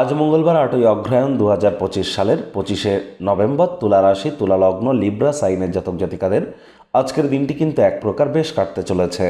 আজ মঙ্গলবার আটই অগ্রহায়ণ দু হাজার পঁচিশ সালের পঁচিশে নভেম্বর তুলা রাশি, তুলা লগ্ন, লিব্রা, সাইনের জাতক জাতিকাদের আজকের দিনটি কিন্তু এক প্রকার বেশ কাটতে চলেছে।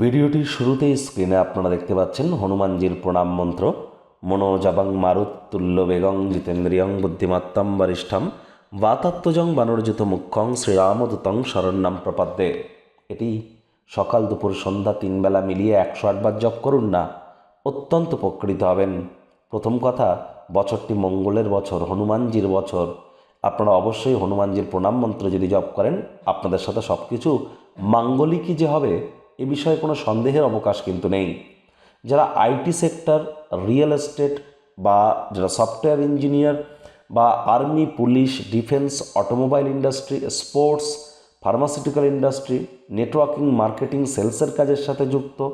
ভিডিওটির শুরুতেই স্ক্রিনে আপনারা দেখতে পাচ্ছেন হনুমানজির প্রণাম মন্ত্র, মনোজাবাং মারুত্তুল্য বেগং জিতেন্দ্রিয়ং বুদ্ধিমত্তম বরিষ্ঠম বাতাত্মজং বানরজিত মুখ্যং শ্রীরামদূতং শরণ্যাম প্রপদ্যে এটি সকাল দুপুর সন্ধ্যা তিন বেলা মিলিয়ে একশো আটবার জপ করুন না অত্যন্ত উপকৃত হবেন প্রথম কথা বছরটি মঙ্গলের বছর হনুমানজির বছর আপনারা অবশ্যই হনুমানজির প্রণাম মন্ত্র যদি জপ করেন আপনাদের সাথে সব কিছু মাঙ্গলিকই যে হবে এ বিষয়ে কোনো সন্দেহের অবকাশ কিন্তু নেই যারা আইটি সেক্টর রিয়েল এস্টেট বা যারা সফটওয়্যার ইঞ্জিনিয়ার বা army, police, defence, automobile industry, sports, pharmaceutical industry, networking, marketing, সেলসের কাজের সাথে যুক্ত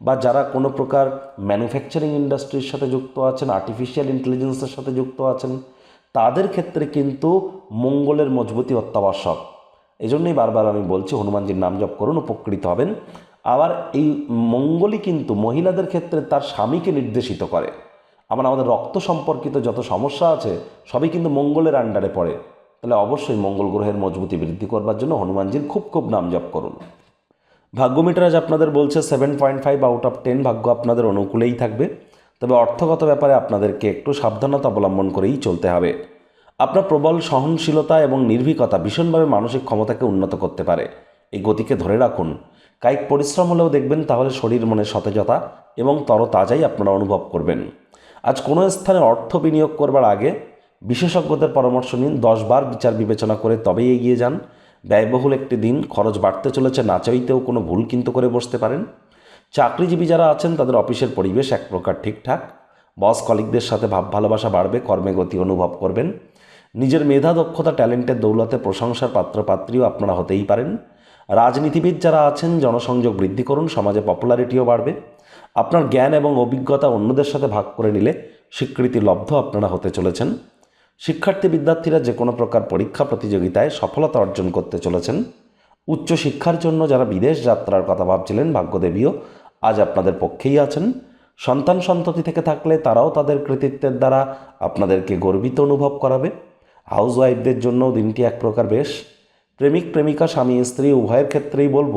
বা যারা কোনো প্রকার ম্যানুফ্যাকচারিং ইন্ডাস্ট্রির সাথে যুক্ত আছেন, আর্টিফিশিয়াল ইন্টেলিজেন্সের সাথে যুক্ত আছেন, তাদের ক্ষেত্রে কিন্তু মঙ্গলের মজবুতি অত্যাবশ্যক। এই জন্যই বারবার আমি বলছি, হনুমানজির নাম জপ করুন, উপকৃত হবেন। আবার এই মঙ্গলই কিন্তু মহিলাদের ক্ষেত্রে তার স্বামীকে নির্দেশিত করে। আবার আমাদের রক্ত সম্পর্কিত যত সমস্যা আছে, সবই কিন্তু মঙ্গলের আন্ডারে পড়ে। তাহলে অবশ্যই মঙ্গল গ্রহের মজবুতি বৃদ্ধি করবার জন্য হনুমানজির খুব খুব নাম জপ করুন। ভাগ্য মিটার আজ আপনাদের বলছে seven point five out of ten ভাগ্য আপনাদের অনুকূলেই থাকবে। তবে অর্থগত ব্যাপারে আপনাদেরকে একটু সাবধানতা অবলম্বন করেই চলতে হবে। আপনার প্রবল সহনশীলতা এবং নির্ভীকতা ভীষণভাবে মানসিক ক্ষমতাকে উন্নত করতে পারে। এই গতিকে ধরে রাখুন। কায়িক পরিশ্রম হলেও দেখবেন তাহলে শরীর মনে সতেজতা এবং তরতাজাই আপনারা অনুভব করবেন। আজ কোনো স্থানে অর্থ বিনিয়োগ করবার আগে বিশেষজ্ঞদের পরামর্শ নিন, দশবার বিচার বিবেচনা করে তবেই এগিয়ে যান। ব্যয়বহুল একটি দিন, খরচ বাড়তে চলেছে, না চাইতেও কোনো ভুল কিন্তু করে বসতে পারেন। চাকরিজীবী যারা আছেন, তাদের অফিসের পরিবেশ এক প্রকার ঠিকঠাক। বস কলিকদের সাথে ভাব ভালোবাসা বাড়বে, কর্মে গতি অনুভব করবেন। নিজের মেধা, দক্ষতা, ট্যালেন্টের দৌলতে প্রশংসার পাত্রপাত্রীও আপনারা হতেই পারেন। রাজনীতিবিদ যারা আছেন, জনসংযোগ বৃদ্ধি করুন, সমাজে পপুলারিটিও বাড়বে। আপনার জ্ঞান এবং অভিজ্ঞতা অন্যদের সাথে ভাগ করে নিলে স্বীকৃতি লব্ধ আপনারা হতে চলেছেন। শিক্ষার্থী বিদ্যার্থীরা যে কোনো প্রকার পরীক্ষা প্রতিযোগিতায় সফলতা অর্জন করতে চলেছেন। উচ্চ শিক্ষার জন্য যারা বিদেশ যাত্রার কথা ভাবছিলেন, ভাগ্যদেবীও আজ আপনাদের পক্ষেই আছেন। সন্তান সন্ততি থেকে থাকলে তারাও তাদের কৃতিত্বের দ্বারা আপনাদেরকে গর্বিত অনুভব করাবে। হাউস ওয়াইফদের জন্যও দিনটি এক প্রকার বেশ। প্রেমিক, প্রেমিকা, স্বামী, স্ত্রী, উভয়ের ক্ষেত্রেই বলব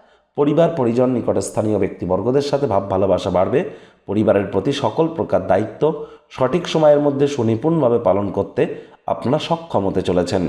পরিবার, পরিজন নিকটস্থানীয় ব্যক্তিবর্গদের সাথে ভাব, ভালোবাসা বাড়বে। পরিবারের প্রতি সকল প্রকার দায়িত্ব সঠিক সময়ের মধ্যে সুনিপুণভাবে পালন করতে আপনারা সক্ষম হতে চলেছেন।